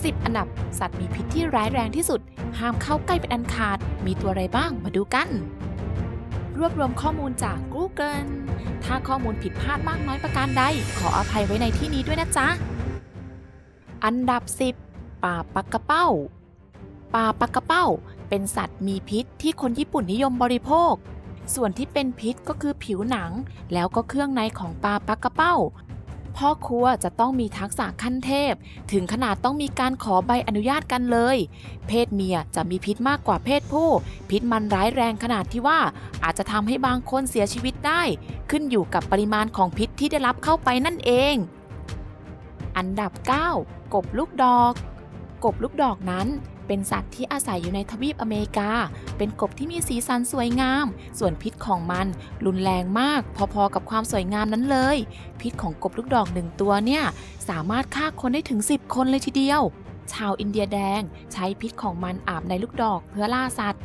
10 อันดับ สัตว์มีพิษที่ร้ายแรงที่สุด ห้ามเข้าใกล้เป็นอันขาด มีตัวอะไรบ้างมาดูกัน รวบรวมข้อมูลจาก Google ถ้าข้อมูลผิดพลาดมากน้อยประการใด ขออภัยไว้ในที่นี้ด้วยนะจ๊ะ อันดับ 10 ป่าปักกระเป้า ป่าปักกระเป้า เป็นสัตว์มีพิษที่คนญี่ปุ่นนิยมบริโภค ส่วนที่เป็นพิษก็คือผิวหนัง แล้วก็เครื่องในของปลาปักกระเป้า พ่อครัวจะต้องมีทักษะขั้นเทพ ถึงขนาดต้องมีการขอใบอนุญาตกันเลย เพศเมียจะมีพิษมากกว่าเพศผู้ พิษมันร้ายแรงขนาดที่ว่า อาจจะทำให้บางคนเสียชีวิตได้ ขึ้นอยู่กับปริมาณของพิษที่ได้รับเข้าไปนั่นเอง อันดับ 9 กบลูกดอก กบลูกดอกนั้น เป็นสัตว์ที่อาศัยอยู่ในทวีปอเมริกา เป็นกบที่มีสีสันสวยงาม ส่วนพิษของมันรุนแรงมาก พอๆกับความสวยงามนั้นเลย พิษของกบลูกดอกหนึ่งตัวเนี่ย สามารถฆ่าคนได้ถึง 10 คนเลยทีเดียว ชาวอินเดียแดงใช้พิษของมันอาบในลูกดอกเพื่อล่าสัตว์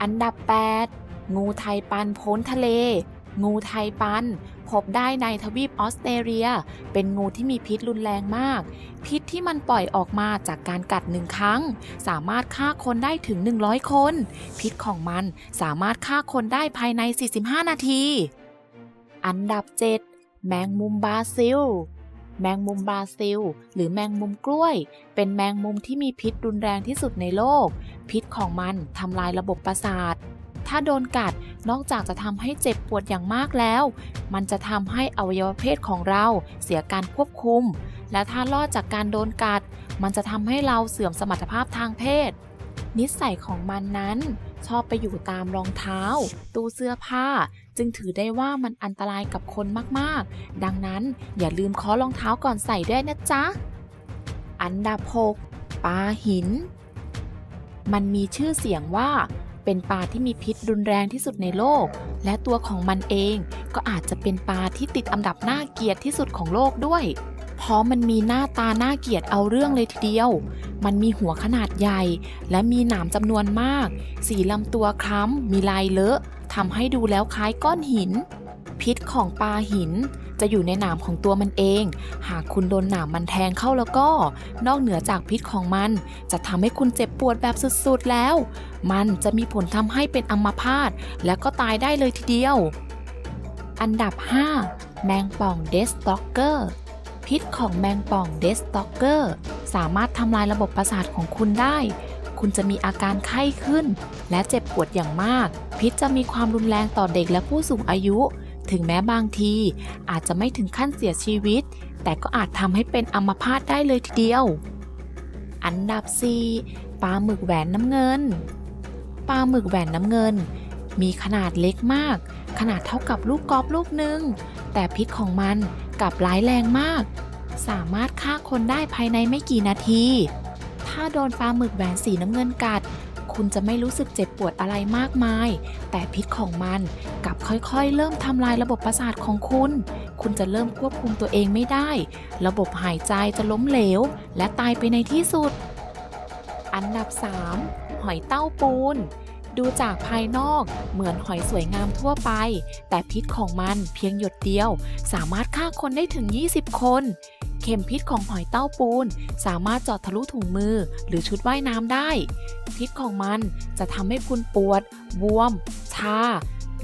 อันดับ 8 งูไทยปันพ้นทะเล งูไทยปัน พบได้ในทวีปออสเตรเลีย เป็นงูที่มีพิษรุนแรงมาก พิษที่มันปล่อยออกมาจากการกัดหนึ่งครั้ง สามารถฆ่าคนได้ถึง 100 คน พิษของมันสามารถฆ่าคนได้ภายใน 45 นาที อันดับ 7 แมงมุมบราซิลแมงมุมบราซิล หรือแมงมุมกล้วย เป็นแมงมุมที่มีพิษรุนแรงที่สุดในโลก พิษของมันทำลายระบบประสาท ถ้าโดนกัดนอกจากจะทำให้เจ็บปวดอย่างมากแล้ว มันจะทำให้อวัยวะเพศของเราเสียการควบคุม และถ้ารอดจากการโดนกัด มันจะทำให้เราเสื่อมสมรรถภาพทางเพศ นิสัยของมันนั้น ชอบไปอยู่ตามรองเท้า ตู้เสื้อผ้า จึงถือได้ว่ามันอันตรายกับคนมากๆ ดังนั้นอย่าลืมเคาะรองเท้าก่อนใส่ด้วยนะจ๊ะ อันดับ 6ปลาหิน มันมีชื่อเสียงว่า เป็นปลาที่มีพิษรุนแรงที่สุดในโลก และตัวของมันเองก็อาจจะเป็นปลาที่ติดอันดับน่าเกลียดที่สุดของโลกด้วย เพราะมันมีหน้าตาน่าเกลียดเอาเรื่องเลยทีเดียว มันมีหัวขนาดใหญ่ และมีหนามจำนวนมาก สีลำตัวคล้ำมีลายเลอะทำให้ดูแล้วคล้ายก้อนหิน พิษของปลาหิน จะอยู่ในหนามของตัวมันเอง หากคุณโดนหนามมันแทงเข้าแล้วก็ นอกเหนือจากพิษของมัน จะทำให้คุณเจ็บปวดแบบสุดๆแล้ว มันจะมีผลทำให้เป็นอัมพาตและก็ตายได้เลยทีเดียว อันดับ 5 แมงป่องเดสต็อกเกอร์พิษของแมงป่องเดสต็อกเกอร์สามารถทำลายระบบประสาทของคุณได้ คุณจะมีอาการไข้ขึ้น และเจ็บปวดอย่างมาก พิษจะมีความรุนแรงต่อเด็กและผู้สูงอายุ ถึงแม้บางที อาจจะไม่ถึงขั้นเสียชีวิต แต่ก็อาจทำให้เป็นอัมพาตได้เลยทีเดียว อันดับ 4 ปลาหมึกแหวนน้ำเงิน ปลาหมึกแหวนน้ำเงิน มีขนาดเล็กมาก ขนาดเท่ากับลูกกอล์ฟลูกหนึ่ง แต่พิษของมันกลับร้ายแรงมาก สามารถฆ่าคนได้ภายในไม่กี่นาที ถ้าโดนปลาหมึกแหวนสีน้ำเงินกัด คุณจะไม่รู้สึกเจ็บปวดอะไรมากมาย แต่พิษของมันกลับค่อยๆ เริ่มทำลายระบบประสาทของคุณ คุณจะเริ่มควบคุมตัวเองไม่ได้ ระบบหายใจจะล้มเหลว และตายไปในที่สุด อันดับ 3 หอยเต้าปูนดูจากภายนอกเหมือนหอยสวยงามทั่วไป แต่พิษของมันเพียงหยดเดียว สามารถฆ่าคนได้ถึง 20 คน เข็มพิษของหอยเต้าปูน สามารถจอดทะลุถุงมือหรือชุดว่ายน้ำได้ พิษของมันจะทำให้คุณปวด บวม ชา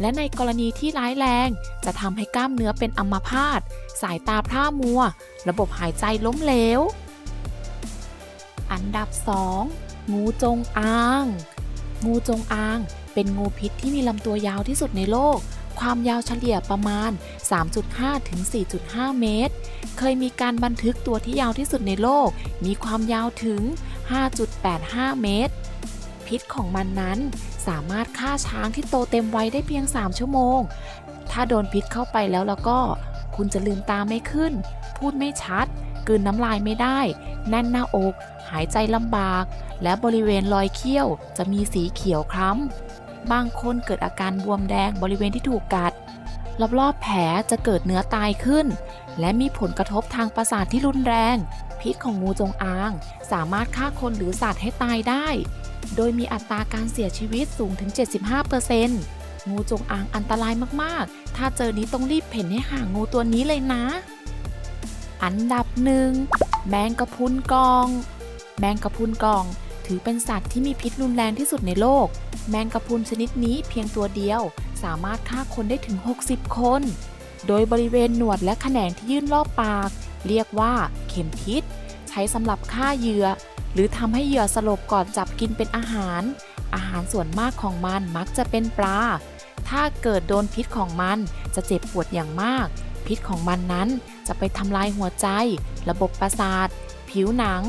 และในกรณีที่ร้ายแรง จะทำให้กล้ามเนื้อเป็นอัมพาต สายตาพร่ามัว ระบบหายใจล้มเหลว อันดับ 2 งูจงอาง งูจงอางเป็นงูพิษที่มีลำตัวยาวที่สุดในโลก ความยาวเฉลี่ยประมาณ 3.5 ถึง 4.5 เมตร เคยมีการบันทึกตัวที่ยาวที่สุดในโลก มีความยาวถึง 5.85 เมตร พิษของมันนั้นสามารถฆ่าช้างที่โตเต็มวัยได้เพียง 3 ชั่วโมง ถ้าโดนพิษเข้าไปแล้วแล้วก็ คุณจะลืมตาไม่ขึ้น พูดไม่ชัดกลืนน้ำลายไม่ได้ แน่นหน้าอก หายใจลำบาก และบริเวณรอยเขี้ยว จะมีสีเขียวคล้ำ บางคนเกิดอาการบวมแดงบริเวณที่ถูกกัด รอบๆแผลจะเกิดเนื้อตายขึ้น และมีผลกระทบทางประสาทที่รุนแรง พิษของงูจงอาง สามารถฆ่าคนหรือสัตว์ให้ตายได้ โดยมีอัตราการเสียชีวิตสูงถึง 75%งูจงอางอันตรายมากๆ ถ้าเจอนี้ต้องรีบเพ่นให้ห่างงูตัวนี้เลยนะ อันดับหนึ่งแมงกะพุนกอง แมงกะพุนกอง ถือเป็นสัตว์ที่มีพิษรุนแรงที่สุดในโลก แมงกะพรุนชนิดนี้เพียงตัวเดียว สามารถฆ่าคนได้ถึง 60 คน โดยบริเวณหนวดและแขนงที่ยื่นรอบปาก เรียกว่าเข็มทิศใช้สำหรับฆ่าเหยื่อ หรือทำให้เหยื่อสลบก่อนจับกินเป็นอาหาร อาหารส่วนมากของมันมักจะเป็นปลา ถ้าเกิดโดนพิษของมันจะเจ็บปวดอย่างมาก พิษของมันนั้นจะไปทำลายหัวใจ ระบบประสาท ผิวหนัง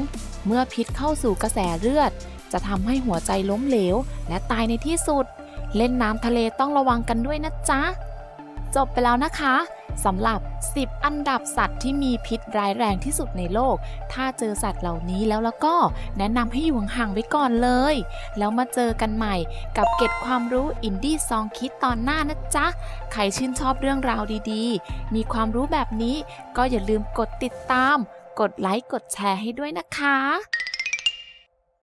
เมื่อพิษเข้าสู่กระแสเลือด จะทำให้หัวใจล้มเหลว และตายในที่สุด เล่นน้ำทะเลต้องระวังกันด้วยนะจ๊ะ จบไปแล้วนะคะสำหรับ 10 อันดับสัตว์ที่มีพิษร้ายแรงที่สุดในโลก ถ้าเจอสัตว์เหล่านี้แล้วแล้วก็แนะนำให้อยู่ห่างๆไว้ก่อนเลย แล้วมาเจอกันใหม่กับเก็บความรู้อินดี้ซองคิดตอนหน้านะจ๊ะ ใครชื่นชอบเรื่องราวดีๆ มีความรู้แบบนี้ก็อย่าลืมกดติดตาม กดไลค์กดแชร์ให้ด้วยนะคะ